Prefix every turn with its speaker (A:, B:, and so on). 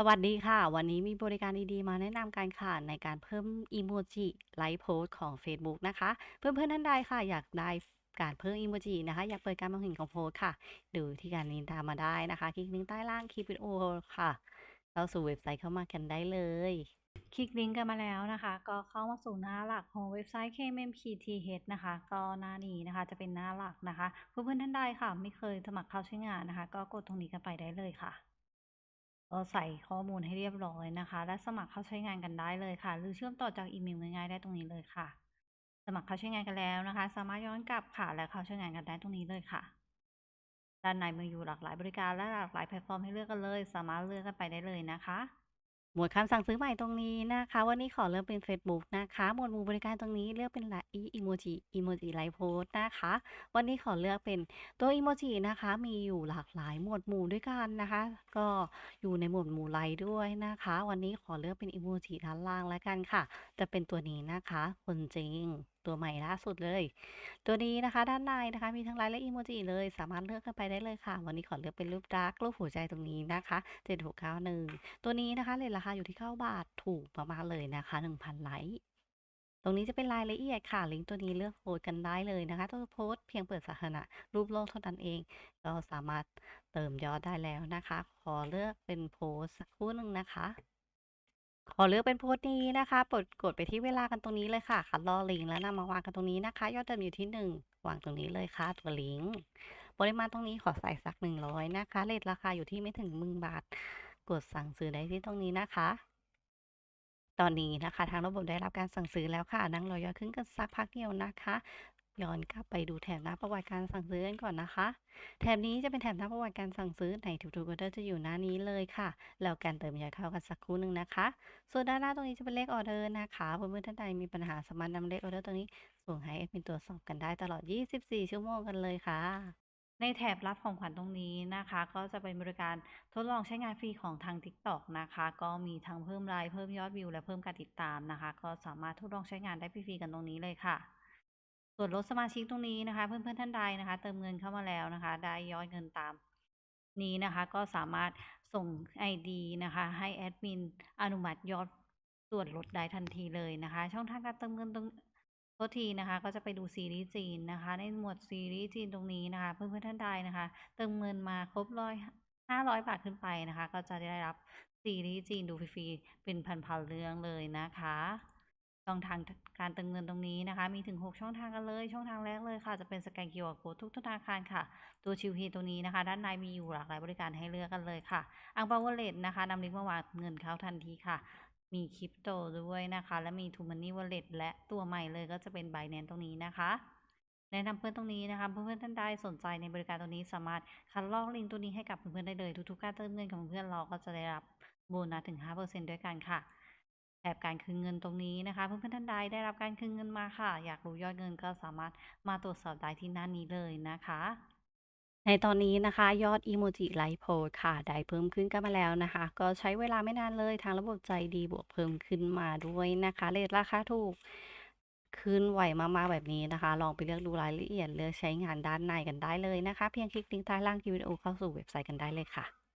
A: สวัสดีค่ะ วันนี้มีบริการดีๆ มาแนะนำกันค่ะในการเพิ่มอีโมจิไลฟ์โพสของเฟซบุ๊กนะคะ เพื่อนๆท่านใดค่ะ อยากได้การเพิ่มอีโมจินะคะ อยากเปิดการมองเห็นของโพสต์ค่ะ ดูที่การนี้ตามมาได้นะคะ คลิกลิงก์ใต้ล่างคลิปวิดีโอค่ะเข้าสู่เว็บไซต์เข้ามากันได้เลย คลิกลิงก์กันมาแล้วนะคะ ก็เข้ามาสู่หน้าหลักของเว็บไซต์ KMMPTH นะคะ ก็หน้านี้นะคะจะเป็นหน้าหลักนะคะ เพื่อนๆท่านใดค่ะ ไม่เคยสมัครเข้าใช้งานนะคะ ก็กดตรงนี้กันไปได้เลยค่ะ ใส่ข้อมูลให้เรียบร้อยนะคะ และสมัครเข้าใช้งานกันได้เลยค่ะ หรือเชื่อมต่อจากอีเมลง่ายๆได้ตรงนี้เลยค่ะ สมัครเข้าใช้งานกันแล้วนะคะ สามารถย้อนกลับค่ะและเข้าใช้งานกันได้ตรงนี้เลยค่ะ ด้านในมีอยู่หลากหลายบริการและหลากหลายแพลตฟอร์มให้เลือกกันเลย สามารถเลือกกันไปได้เลยนะคะ หมวดคำสั่งซื้อใหม่ตรงนี้นะคะ วันนี้ขอเลือกเป็น Facebook นะคะ หมวดหมู่บริการตรงนี้เลือกเป็นละอีโมจิอีโมจิไลโพสนะคะ วันนี้ขอเลือกเป็นตัวอีโมจินะคะ มีอยู่หลากหลายหมวดหมู่ด้วยกันนะคะ ก็อยู่ในหมวดหมู่ไลฟ์ด้วยนะคะ วันนี้ขอเลือกเป็นอีโมจิด้านล่างแล้วกันค่ะ จะเป็นตัวนี้นะคะ คนจริงตัวใหม่ล่าสุดเลย ตัวนี้นะคะด้านในนะคะมีทั้งไลน์และอีโมจิเลย สามารถเลือกกันไปได้เลยค่ะ วันนี้ขอเลือกเป็นรูปรักรูปหัวใจตรงนี้นะคะ7691 ตัวนี้นะคะเรทราคาอยู่ที่9บาทถูกมากๆเลยนะคะ 1,000 ไลค์ตรงนี้จะเป็นรายละเอียดค่ะ ลิงก์ตัวนี้เลือกโพสกันได้เลยนะคะ ตัวโพสเพียงเปิดสาธารณะรูปโลกเท่านั้นเอง ก็สามารถเติมยอดได้แล้วนะคะ ขอเลือกเป็นโพสสักคู่หนึ่งนะคะ ขอเลือกเป็นโพสต์นี้นะคะกดกดไปที่เวลากันตรงนี้เลยค่ะคัดลอลิงแล้วนำมาวางกันตรงนี้นะคะ ยอดเดิมอยู่ที่ 1 วางตรงนี้เลยค่ะตัวลิงก์ปริมาณตรงนี้ขอใส่สัก 100 นะคะเรทราคาอยู่ที่ไม่ถึงหมื่นบาท กดสั่งซื้อได้ที่ตรงนี้นะคะ ตอนนี้นะคะ ทางระบบได้รับการสั่งซื้อแล้วค่ะนั่งรอยอดขึ้นกันสักพักเดียวนะคะ ย้อนกลับไปดูแถบหน้าประวัติการสั่งซื้อกันก่อนนะคะ แถบนี้จะเป็นแถบหน้าประวัติการสั่งซื้อในทุกๆออเดอร์จะอยู่หน้านี้เลยค่ะแล้วการเติมยอดเข้ากันสักครู่หนึ่งนะคะ ส่วนด้านหน้าตรงนี้จะเป็นเลขออเดอร์นะคะเพื่อนๆท่านใดมีปัญหาสามารถนำเลขออเดอร์ตรงนี้ส่งให้แอดมินตรวจสอบกันได้ตลอด 24 ชั่วโมงกันเลยค่ะในแถบรับของขวัญตรงนี้นะคะ ก็จะเป็นบริการทดลองใช้งานฟรีของทาง TikTok นะคะ ก็มีทั้งเพิ่มไลค์เพิ่มยอดวิวและเพิ่มการติดตามนะคะ ก็สามารถทดลองใช้งานได้ฟรีๆกันตรงนี้เลยค่ะ ส่วนลดสมาชิกตรงนี้นะคะ เพื่อนๆท่านใดนะคะ เติมเงินเข้ามาแล้วนะคะ ได้ย้อดเงินตามนี้นะคะ ก็สามารถส่ง ID นะคะ ให้แอดมินอนุมัติยอดส่วนลดได้ทันทีเลยนะคะ ช่องทางการเติมเงินตรงโทษทีนะคะก็จะไปดูซีรีส์จีนนะคะ ในหมวดซีรีส์จีนตรงนี้นะคะ เพื่อนๆท่านใดนะคะ เติมเงินมาครบร้อยห้าร้อยบาทขึ้นไปนะคะ ก็จะได้รับซีรีส์จีนดูฟรีๆเป็นพันๆเรื่องเลยนะคะ ช่องทางการเติมเงินตรงนี้นะคะ มีถึง 6 ช่องทางกันเลย ช่องทางแรกเลยค่ะ จะเป็นสแกน QR Code ทุกธนาคารค่ะ ตัวชิวพีตรงนี้นะคะ ด้านในมีอยู่หลากหลายบริการให้เลือกกันเลยค่ะ อังเปาวเลตนะคะนำลิงก์มาวางเงินเข้าทันทีค่ะ มีคริปโตด้วยนะคะ และมี t ูมันนี่วอลเล็ตและตัวใหม่เลยก็จะเป็น b บ n a n c e ตรงนี้นะคะแนะนำเพื่อนตรงนี้นะคะ เพื่อนๆท่านใดสนใจในบริการตรงนี้สามารถคัดลอกลิงก์ตัวนี้ให้กับเพื่อนๆได้เลย ทุกๆการเติมเงินของเพื่อนเราก็จะได้รับโบนัสถึง 5%ด้วยกันค่ะ แถบการคืนเงินตรงนี้นะคะ เพื่อนๆท่านใดได้รับการคืนเงินมาค่ะ อยากรู้ยอดเงินก็สามารถมาตรวจสอบได้ที่หน้านี้เลยนะคะในตอนนี้นะคะ ยอดอีโมจิไลฟ์โพสค่ะ ได้เพิ่มขึ้นกันมาแล้วนะคะ ก็ใช้เวลาไม่นานเลยทางระบบใจดีบวกเพิ่มขึ้นมาด้วยนะคะเรทราคาถูกขึ้นไหวมากๆแบบนี้นะคะ ลองไปเลือกดูรายละเอียดเลือกใช้งานด้านในกันได้เลยนะคะ เพียงคลิกลิงก์ใต้ล่างคลิปวิดีโอเข้าสู่เว็บไซต์กันได้เลยค่ะ